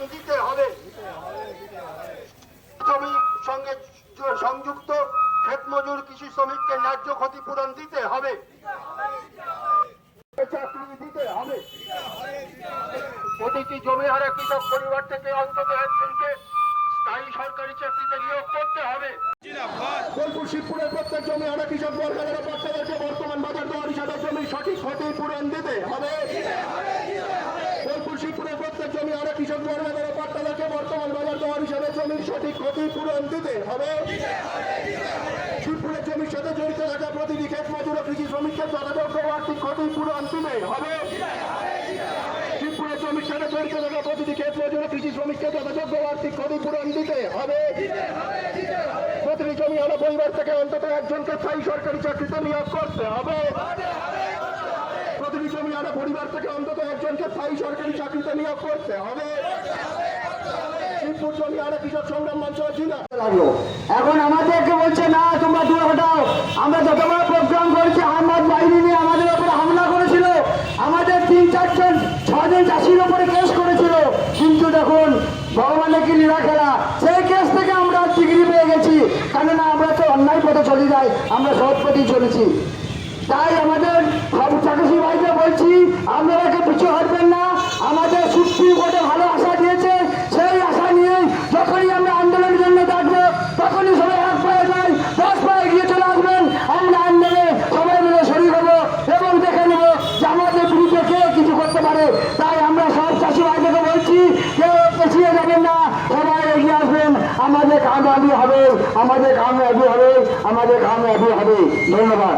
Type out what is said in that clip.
ক্ষতিপূরণ দিতে হবে। জমি সঙ্গে সংযুক্ত ক্ষেত মজুর কৃষি শ্রমিককে ন্যায্য ক্ষতিপূরণ দিতে হবে। প্রতিটি জমিহারা কৃষক পরিবার থেকে অন্তত একজনকে স্থায়ী সরকারি চাকরিতে নিয়োগ করতে হবে। শিবপুরের প্রত্যেক জমিহারা কৃষক বর্গাদের বাচ্চাদেরকে বর্তমান বাজার দর হিসাবে জমির সঠিক ক্ষতিপূরণ দিতে হবে বোলপুর শিবপুরের প্রত্যেক কৃষক বর্তমান বাজার দর হিসাবে জমির সঠিক ক্ষতিপূরণ দিতে হবে। শিবপুরের জমির সাথে জড়িত থাকা প্রতিটি ক্ষেত মজুর ও কৃষি শ্রমিককে যথাযোগ্য আর্থিক ক্ষতিপূরণ দিতে হবে। শিবপুরের জমির সাথে জড়িত থাকা প্রতিটি ক্ষেত মজুর ও কৃষি শ্রমিককে যথাযোগ্য আর্থিক ক্ষতিপূরণ দিতে হবে। প্রতিটি জমি আলো পরিবার থেকে অন্তত একজনকে স্থায়ী সরকারি চাকরিতে নিয়োগ করতে হবে। জমি পরিবার থেকে অন্তত একজনকে স্থায়ী সরকারি চাকরিতে নিয়োগ করতে হবে। এখন আমাদেরকে বলছে, না, তোমরা দূরে হটাও। আমরা প্রোগ্রাম করেছি, আহমদ বাহিনী নিয়ে আমাদের উপরে হামলা করেছিল। আমাদের তিন, চারজন চাষির উপরে কেস করেছিল। কিন্তু দেখুন, ভগবানের কি লীলা খেলা। সেই কেস থেকে আমরা ডিগ্রি পেয়ে গেছি। কেননা আমরা তো অন্যায় পথে চলে যাই, আমরা সৎ পথেই চলেছি। তাই আমাদের সব চাকরি ভাইকে বলছি আপনারা কেউ পিছু হটবেন না আমাদের সুপ্রিম কোর্টে ভালো আশা দিয়েছে সেই আশা নিয়ে যখনই আমরা আন্দোলনের জন্য ডাকবো তখনই সবাই এক পায়ে যাই দশ পায়ে গিয়ে চলে আসবেন আমরা আন্দোলনে সবাই মিলে শরীর হব এবং দেখে নেব যে আমাদের বিরুদ্ধে কে কিছু করতে পারে তাই আমরা সব চাষি ভাইদেরকে বলছি কেউ পেছিয়ে যাবেন না সবাই এগিয়ে আসবেন। আমাদের কাময়াবি হবে, আমাদের কাময়াবি হবে, আমাদের কাময়াবি হবে। ধন্যবাদ।